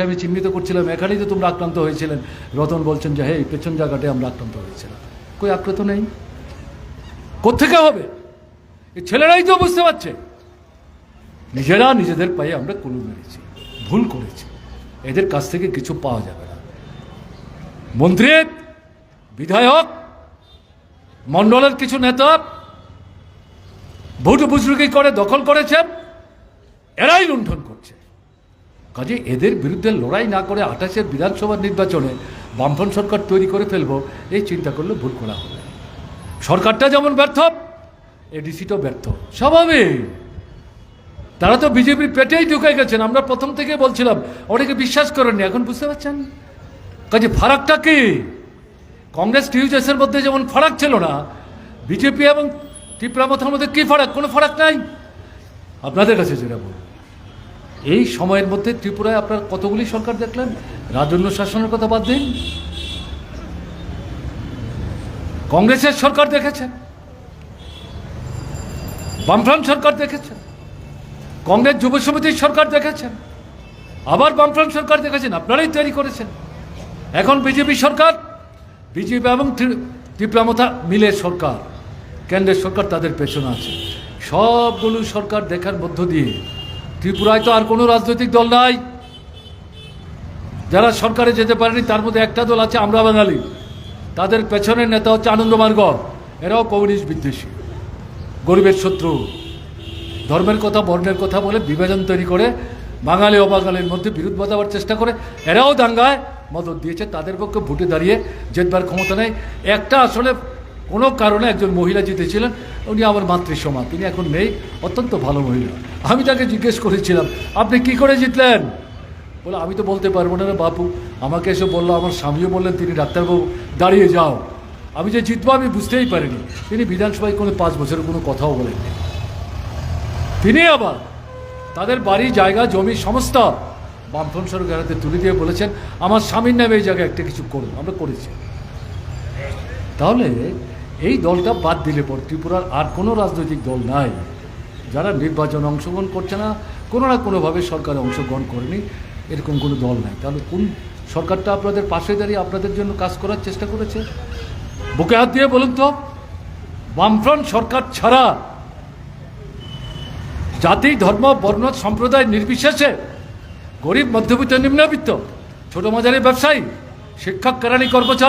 কয়েকজনকে আমি চিহ্নিত করছিলাম, এখানেই তো তোমরা আক্রান্ত হয়েছিলেন। রতন বলছেন যে হ্যাঁ পেছন জায়গাটায় আমরা আক্রান্ত হয়েছিলাম। কই, আক্রান্ত নেই? কোথেকে হবে? এই ছেলেরাই তো বুঝতে পারছে। নিজেরা নিজেদের পায়ে আমরা কুলু মেরেছি, ভুল করেছি। এদের কাছ থেকে কিছু পাওয়া যাবে না। মন্ত্রী বিধায়ক, মণ্ডলের কিছু নেতা, ভোট বুজরুকি করে, দখল করেছেন, এরাই লুণ্ঠন করছে। কাজে এদের বিরুদ্ধে লড়াই না করে আঠাশের বিধানসভা নির্বাচনে বামফ্রন্ট সরকার তৈরি করে ফেলব, এই চিন্তা করলে ভুল করা হবে। সরকারটা যেমন ব্যর্থ, এডিসিটাও ব্যর্থ। স্বাভাবিক। তারা তো বিজেপির পেটেই ঢুকে গেছেন। আমরা প্রথম থেকে বলছিলাম, অনেকে বিশ্বাস করেননি, এখন বুঝতে পারছেন? কাজে ফারাকটা কি? কংগ্রেস টিউজেসের মধ্যে যেমন ফারাক ছিল না, বিজেপি এবং ত্রিপুরা মধ্যে কি ফারাক? কোনো ফারাক নাই? আপনাদের কাছে যেটা বলব। এই সময়ের মধ্যে ত্রিপুরায় আপনার কতগুলি সরকার দেখলেন? রাজন্য শাসনের কথা বাদ দিন। কংগ্রেসের সরকার দেখেছেন। বামফ্রন্ট সরকার দেখেছেন। কংগ্রেস যুব সমিতির সরকার দেখেছেন। আবার বামফ্রন্ট সরকার দেখেছেন। আপনারাই তৈরি করেছেন। এখন বিজেপি সরকার, বিজেপি এবং ত্রি- ত্রিপুরামথা মিলে সরকার। কেন্দ্রের সরকার তাদের পেছনে আছে। সবগুলো সরকার দেখার মধ্য দিয়ে ত্রিপুরায় তো আর কোনো রাজনৈতিক দল নাই। যারা সরকারে যেতে পারেনি, তার মধ্যে একটা দল আছে আমরা বাঙালি। তাদের পেছনের নেতা হচ্ছে আনন্দমার্গ এরাও কমিউনিস্ট বিদ্বেষী। গরিবের শত্রু। ধর্মের কথা, বর্ণের কথা বলে বিভাজন তৈরি করে বাঙালি অবাঙালির মধ্যে বিরোধ বাঁধাবার চেষ্টা করে। এরাও দাঙ্গায় মদত দিয়েছে। তাদের পক্ষে ভোটে দাঁড়িয়ে জেতবার ক্ষমতা নেই। একটা আসলে কোনো কারণে একজন মহিলা জিতেছিলেন, উনি আমার মাতৃসমা তিনি এখন নেই, অত্যন্ত ভালো মহিলা। আমি তাকে জিজ্ঞেস করেছিলাম, আপনি কি করে জিতলেন? বলে, আমি তো বলতে পারব না বাপু, আমাকে এসে বলল, আমার স্বামীও বললেন, তিনি ডাক্তারবাবু, দাঁড়িয়ে যাও। আমি যে জিতবো আমি বুঝতেই পারিনি। তিনি বিধানসভায় কোনো পাঁচ বছরের কোনো কথাও বলেননি। তিনি আবার তাদের বাড়ি, জায়গা, জমি, সমস্ত বামফ্রন্ট সরকার হাতে তুলে দিয়ে বলেছেন, আমার স্বামীর নামে এই জায়গায় একটা কিছু করুন, আমরা করেছি। তাহলে এই দলটা বাদ দিলে পর ত্রিপুরার আর কোনো রাজনৈতিক দল নাই। যারা নির্বাচনে অংশগ্রহণ করছে না, কোনো না কোনোভাবে সরকারে অংশগ্রহণ করেনি, এরকম কোনো দল নাই। তাহলে কোন সরকারটা আপনাদের পাশে দাঁড়িয়ে আপনাদের জন্য কাজ করার চেষ্টা করেছে? বুকে হাত দিয়ে বলুন তো, বামফ্রন্ট সরকার ছাড়া জাতি, ধর্ম, বর্ণ, সম্প্রদায় নির্বিশেষে গরিব, মধ্যবিত্ত, নিম্নবিত্ত, ছোট মাঝারি ব্যবসায়ী, শিক্ষক, কেরানি, কর্মচারী